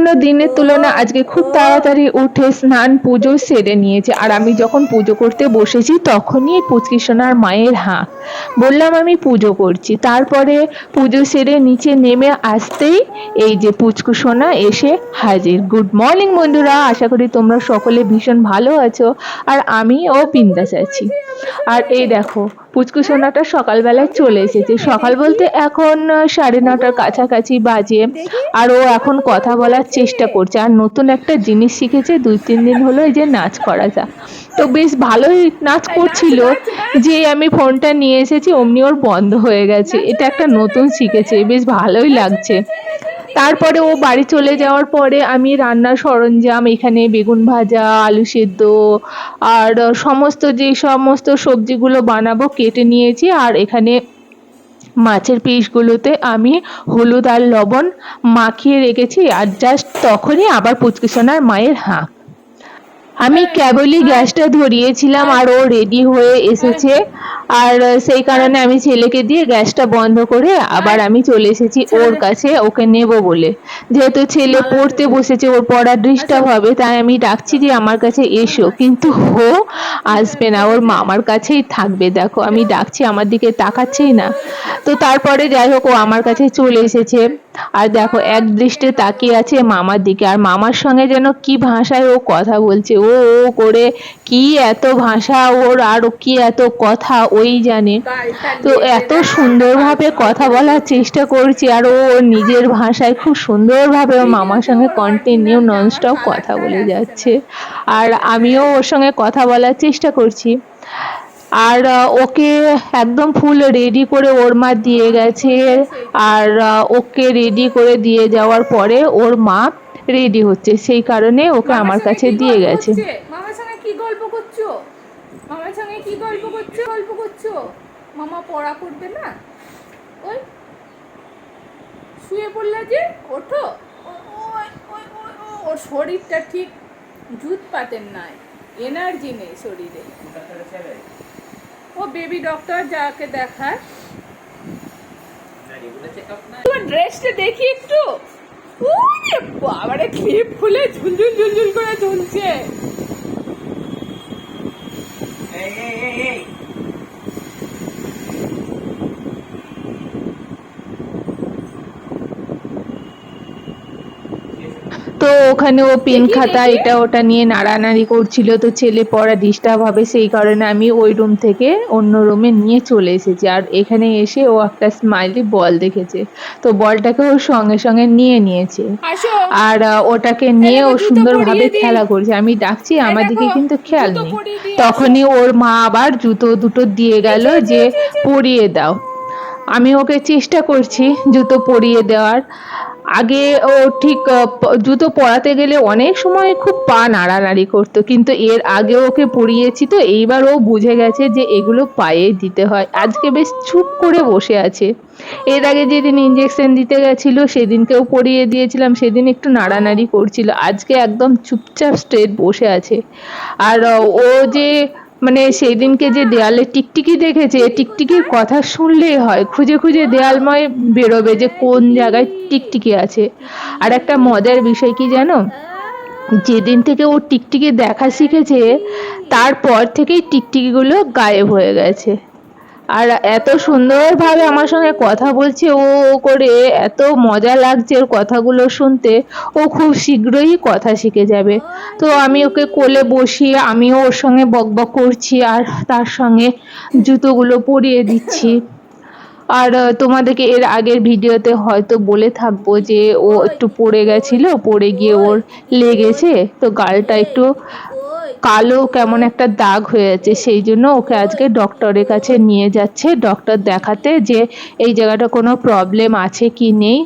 অন্যান্য দিনের তুলনায় আজকে খুব তাড়াতাড়ি উঠে স্নান পুজো সেরে নিয়েছে। আর আমি যখন পুজো করতে বসেছি, তখনই পুচকি সোনার মায়ের হাঁক বললাম, আমি পুজো করছি। তারপরে পুজো সেরে নিচে নেমে আসতেই এই যে পুচকু সোনা এসে হাজির। গুড মর্নিং বন্ধুরা, আশা করি তোমরা সকলে ভীষণ ভালো আছো। আর আমি ও বিন্দাস আছি। আর এই দেখো পুচকু সোনাটা সকালবেলায় চলে এসেছে। সকাল বলতে এখন সাড়ে নটার কাছাকাছি বাজে। আর ও এখন কথা বলার চেষ্টা করছে। আর নতুন একটা জিনিস শিখেছে। দুই, তিন দিন হলো এই যে নাচ করা যা। তো বেশ ভালোই নাচ করছিল। যে আমি ফোনটা নিয়ে এসেছি, অমনি ওর বন্ধ হয়ে গেছে। এটা একটা নতুন শিখেছে। বেশ ভালোই লাগছে। তারপরে ও বাড়ি চলে যাওয়ার পরে আমি রান্নার সরঞ্জাম, এখানে বেগুন ভাজা, আলু সেদ্ধ আর সমস্ত যে সমস্ত সবজিগুলো বানাবো কেটে নিয়েছি। আর এখানে মাছের পিসগুলোতে আমি হলুদ আর লবণ মাখিয়ে রেখেছি। আর জাস্ট তখনই আবার পুচকিসোনার মায়ের হাঁক। আমি কেবলই গ্যাসটা ধরিয়েছিলাম আর ও রেডি হয়ে এসেছে। আর সেই কারণে আমি ছেলেকে দিয়ে গ্যাসটা বন্ধ করে আবার আমি চলে এসেছি ওর কাছে, ওকে নেব বলে। যেহেতু ছেলে পড়তে বসেছে, ওর পড়ার ডিস্টার্ব হবে, তাই আমি ডাকছি যে আমার কাছে এসো। কিন্তু ও আসবে না, ওর মামার কাছেই থাকবে। দেখো, আমি ডাকছি, আমার দিকে তাকাচ্ছেই না। তো তারপরে যাই হোক, ও আমার কাছে চলে এসেছে। আর দেখো, এক দৃষ্টে তাকিয়ে আছে মামার দিকে। আর মামার সঙ্গে যেন কি ভাষায় ও কথা বলছে। ও ও করে কি এত ভাষা, ওর আর ও কি এত কথা, ওই জানে। তো এত সুন্দরভাবে কথা বলার চেষ্টা করছি, আর ও নিজের ভাষায় খুব সুন্দরভাবে ওর মামার সঙ্গে কন্টিনিউ নন ননস্টপ কথা বলে যাচ্ছে। আর আমিও ওর সঙ্গে কথা বলার চেষ্টা করছি। আর ওকে একদম ফুল রেডি করে ওর মা দিয়ে গেছে। আর ওকে রেডি করে দিয়ে যাওয়ার পরে ওর মা রেডি হচ্ছে। সেই কারণে ওকে আমার কাছে দিয়ে গেছে। মামার সঙ্গে কি গল্প করছ? মামার সঙ্গে কি গল্প করছ? গল্প করছ? মামা পড়া করবে না? ওই শুয়ে পড়লে যে ওঠো। ওর শরীরটা ঠিক জুত পাতেন নাই। এনার্জি নেই শরীরে। ও বেবি ডক্টর যাকে দেখায়। তোমার ড্রেসটা দেখি একটু। বাবারে ক্লিপ খুলে ঝুলঝুল ঝুলঝুল করে ঝুলছে। তো ওখানে ও পেন খাতা এটা ওটা নিয়ে নাড়ানাড়ি করছিল তো ছেলে পড়া ডিস্টার্ব হবে সেই কারণে আমি ওই রুম থেকে অন্য রুমে নিয়ে চলে এসেছি। আর এখানে এসে ও একটা স্মাইলি বল দেখেছে। তো বলটাকে ও সঙ্গে সঙ্গে নিয়ে নিয়েছে। আর ওটাকে নিয়ে ও সুন্দরভাবে খেলা করছে। আমি ডাকছি আমার দিকে কিন্তু খেয়াল নেই। তখনই ওর মা আবার জুতো দুটো দিয়ে গেল যে। পরিয়ে দাও। আমি ওকে চেষ্টা করছি জুতো পরিয়ে দেওয়ার। আগে, ও ঠিক জুতো পরাতে গেলে অনেক সময় খুব পা নাড়ানাড়ি করতো, কিন্তু এর আগে ওকে পরিয়েছি তো, এইবার ও বুঝে গেছে যে এগুলো পায়ে দিতে হয়। আজকে বেশ চুপ করে বসে আছে। এর আগে যেদিন ইঞ্জেকশন দিতে গেছিল, সেদিনকেও পরিয়ে দিয়েছিলাম, সেদিন একটু নাড়ানাড়ি করছিল, আজকে একদম চুপচাপ স্ট্রেট বসে আছে। আর, ও যে মানে সেই দিনকে যে দেয়ালে টিকটিকি দেখেছে টিকটিকির কথা শুনলেই হয়। খুঁজে খুঁজে দেয়ালময় বেরোবে যে কোন জায়গায় টিকটিকি আছে। আর একটা মজার বিষয় কি জানো? যেদিন থেকে ও টিকটিকি দেখা শিখেছে, তারপর থেকেই টিকটিকিগুলো গায়েব হয়ে গেছে। আর এত সুন্দরভাবে আমার সঙ্গে কথা বলছে ও করে, এত মজা লাগছে ওর কথাগুলো শুনতে। ও খুব শীঘ্রই কথা শিখে যাবে। তো আমি ওকে কোলে বসিয়ে আমিও ওর সঙ্গে বকবক করছি আর তার সঙ্গে জুতোগুলো পরিয়ে দিচ্ছি। আর তোমাদেরকে এর আগের ভিডিওতে হয়তো বলে থাকব যে ও একটু পড়ে গেছিল পড়ে গিয়ে ওর লেগেছে তো গালটা একটু কালো কেমন একটা দাগ হয়ে আছে সেই জন্য ওকে আজকে ডক্টরের কাছে নিয়ে যাচ্ছে ডক্টর দেখাতে যে এই জায়গাটা কোনো প্রবলেম আছে কি নেই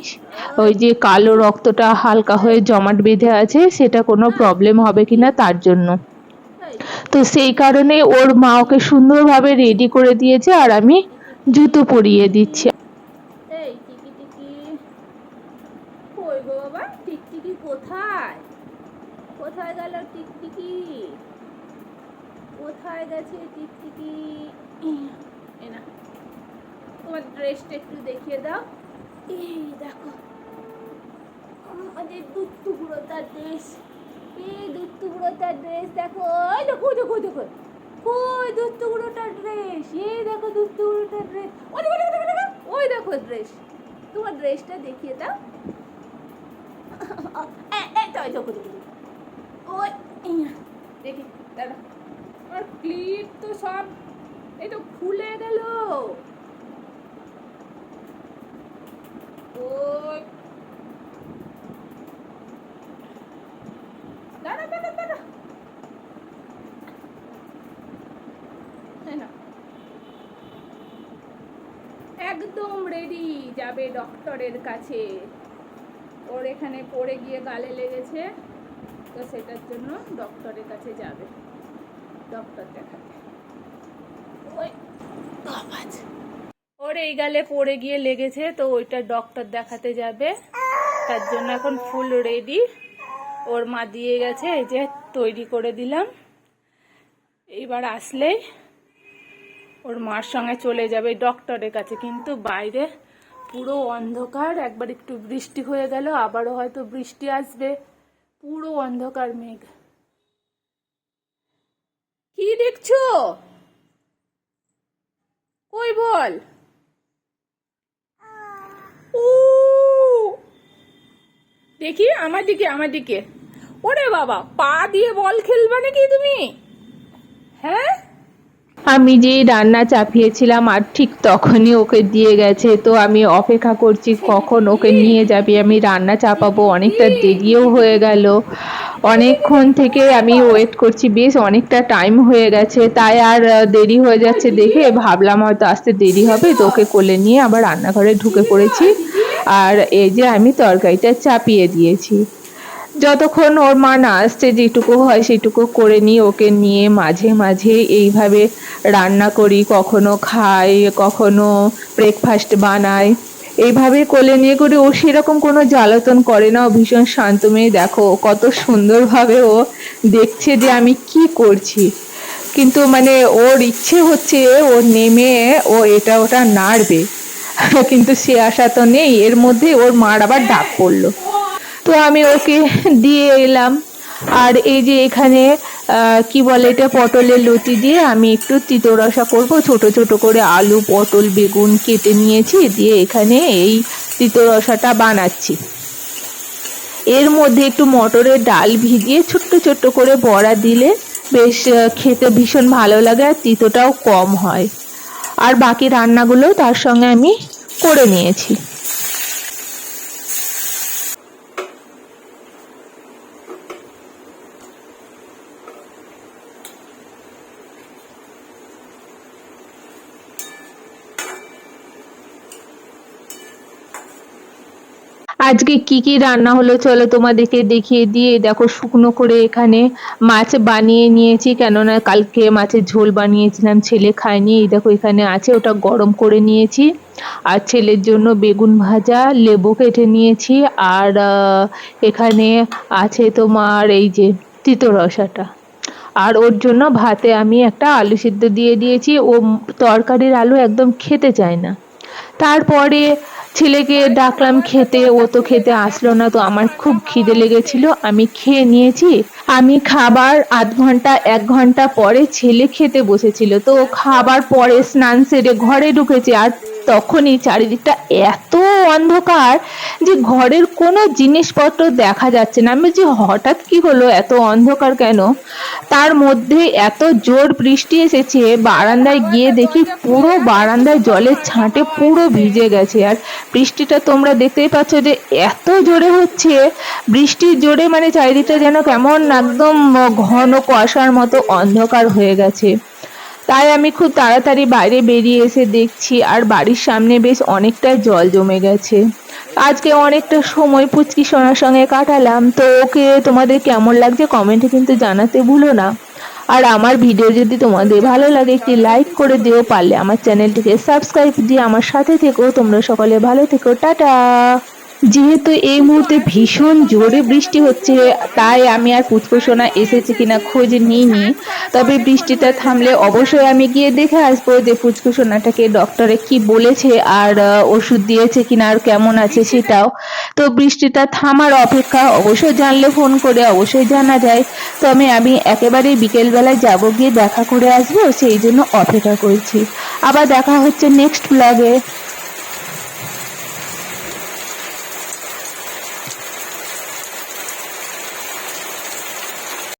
ওই যে কালো রক্তটা হালকা হয়ে জমাট বেঁধে আছে সেটা কোনো প্রবলেম হবে কি না তার জন্য। তো সেই কারণে ওর মা ওকে সুন্দরভাবে রেডি করে দিয়েছে আর আমি জুতো পরিয়ে দিচ্ছে। টিকটিকি। তোমার ড্রেসটা একটু দেখিয়ে দাও। এই দেখো তার ড্রেস। এই তার ড্রেস দেখো দেখো দেখো দেখো। কই টুকরোটার ড্রেস এই দেখো টুকরোটার ড্রেস দেখো ওরে দেখো, দেখো ওই দেখো ড্রেস তোমার ড্রেসটা দেখিয়ে দাও। এ, এ, তো, ওই দেখো দেখো দেখো। ওই দেখি দাদা আর ক্লিপ তো সব এই তো খুলে গেল ওই দাঁড়া দাঁড়া দাঁড়া এই নাও। একদম রেডি যাবে ডক্টরের কাছে। ওর এখানে পড়ে গিয়ে গালে লেগেছে, তো সেটার জন্য ডক্টরের কাছে যাবে। ডক্টর দেখাতে। ওই। ওর এই গালে পড়ে গিয়ে লেগেছে, তো ওইটা ডক্টর দেখাতে যাবে। তার জন্য এখন ফুল রেডি। ওর মা দিয়ে গেছে, এই যে তৈরি করে দিলাম। এইবার আসলেই ওর মার সঙ্গে চলে যাবে ডক্টরের কাছে, কিন্তু বাইরে পুরো অন্ধকার, একবার একটু বৃষ্টি হয়ে গেল, আবারও হয়তো বৃষ্টি আসবে। পুরো অন্ধকার মেঘ। কি দেখছ? কই বল? দেখি আমার দিকে আমার দিকে ওরে বাবা পা দিয়ে বল খেলবে নাকি তুমি হ্যাঁ আমি যে রান্না চাপিয়েছিলাম আর ঠিক তখনই ওকে দিয়ে গেছে, তো আমি অপেক্ষা করছি কখন ওকে নিয়ে যাবে। আমি রান্না চাপাবো অনেকটা দেরিও হয়ে গেল। অনেকক্ষণ থেকে আমি ওয়েট করছি, বেশ অনেকটা টাইম হয়ে গেছে, তাই আর দেরি হয়ে যাচ্ছে দেখে ভাবলাম হয়তো আসতে দেরি হবে, তো ওকে কোলে নিয়ে আবার রান্নাঘরে ঢুকে পড়েছি। আর এই যে আমি তরকারিটা চাপিয়ে দিয়েছি। যতক্ষণ ওর মা না আসছে, যেটুকু হয় সেটুকু করে নিই, ওকে নিয়ে মাঝে মাঝে এইভাবে রান্না করি, কখনো খাই, কখনো ব্রেকফাস্ট বানাই। এইভাবে কোলে নিয়ে করে, ও সেরকম কোনো জ্বালাতন করে না, ও ভীষণ শান্ত মেয়ে। দেখো কত সুন্দরভাবে ও দেখছে যে আমি কি করছি। কিন্তু মানে ওর ইচ্ছে হচ্ছে ও নেমে ও এটা ওটা নাড়বে। কিন্তু সে আশা তো নেই, এর মধ্যে ওর মার আবার ডাক পড়ল। তো আমি ওকে দিয়ে এলাম। আর এই যে এখানে কি বলে এটা, পটলের লতি দিয়ে আমি একটু তিতো রসা করব। ছোট ছোট করে আলু, পটল, বেগুন কেটে নিয়েছি, দিয়ে এখানে এই তিতো রসাটা বানাচ্ছি। এর মধ্যে একটু মটরের ডাল ভিজিয়ে ছোট্ট ছোট্ট করে বড়া দিলে বেশ খেতে ভীষণ ভালো লাগে আর তিতোটাও কম হয়। আর বাকি রান্নাগুলো তার সঙ্গে আমি করে নিয়েছি। আজকে কি কি রান্না হলো চলো তোমাদেরকে দেখিয়ে দিয়ে, দেখো শুকনো করে এখানে মাছ বানিয়ে নিয়েছি, কেননা কালকে মাছের ঝোল বানিয়েছিলাম, ছেলে খায়নি, এই দেখো এখানে আছে, ওটা গরম করে নিয়েছি। আর ছেলের জন্য বেগুন ভাজা, লেবু কেটে নিয়েছি, আর এখানে আছে তোমার এই যে তিতো রসাটা। আর ওর জন্য ভাতে আমি একটা আলু সিদ্ধ দিয়ে দিয়েছি, ও তরকারির আলু একদম খেতে চায় না। তারপরে ছেলেকে ডাকলাম খেতে, ও তো খেতে আসলো না, তো আমার খুব খিদে লেগেছিল, আমি খেয়ে নিয়েছি। আমি খাবার আধ ঘণ্টা, এক ঘণ্টা পরে ছেলে খেতে বসেছিল, তো খাবার পরে স্নান সেরে ঘরে ঢুকেছি, আর তখনই চারিদিকটা এত অন্ধকার যে ঘরের কোনো জিনিসপত্র দেখা যাচ্ছে না। আমি যে হঠাৎ কি হলো এত অন্ধকার কেন? তার মধ্যে এত জোর বৃষ্টি এসেছে, বারান্দায় গিয়ে দেখি পুরো বারান্দায় জলের ছাঁটে পুরো ভিজে গেছে। আর বৃষ্টিটা তোমরা দেখতেই পাচ্ছ যে এত জোরে হচ্ছে। বৃষ্টির জোরে মানে চারিদিকটা যেন কেমন একদম ঘন কুয়াশার মতো অন্ধকার হয়ে গেছে। তাই আমি খুব তাড়াতাড়ি বাইরে বেরিয়ে এসে দেখছি আর বাড়ির সামনে বেশ অনেকটা জল জমে গেছে। আজকে অনেকটা সময় পুচকি সোনার সঙ্গে কাটালাম, তো ওকে তোমাদের কেমন লাগছে কমেন্টে কিন্তু জানাতে ভুলো না। আর আমার ভিডিও যদি তোমাদের ভালো লাগে, একটি লাইক করে দিও, পারলে আমার চ্যানেলটিকে সাবস্ক্রাইব দিয়ে আমার সাথে থেকো। তোমরা সকলে ভালো থেকো, টাটা! যেহেতু এই মুহূর্তে ভীষণ জোরে বৃষ্টি হচ্ছে, তাই আমি আর পুচকুসোনা এসেছে কিনা খোঁজ নিইনি। তবে বৃষ্টিটা থামলে অবশ্যই আমি গিয়ে দেখে আসব যে পুচকুসোনাটাকে ডক্টরে কি বলেছে আর ওষুধ দিয়েছে কিনা আর কেমন আছে সেটাও। তো বৃষ্টিটা থামার অপেক্ষা অবশ্যই জানলে ফোন করে অবশ্যই জানা যায়। তবে আমি একেবারে বিকেলবেলায় যাব গিয়ে দেখা করে আসব, সেই জন্য অপেক্ষা করছি। আবার দেখা হচ্ছে নেক্সট ব্লগে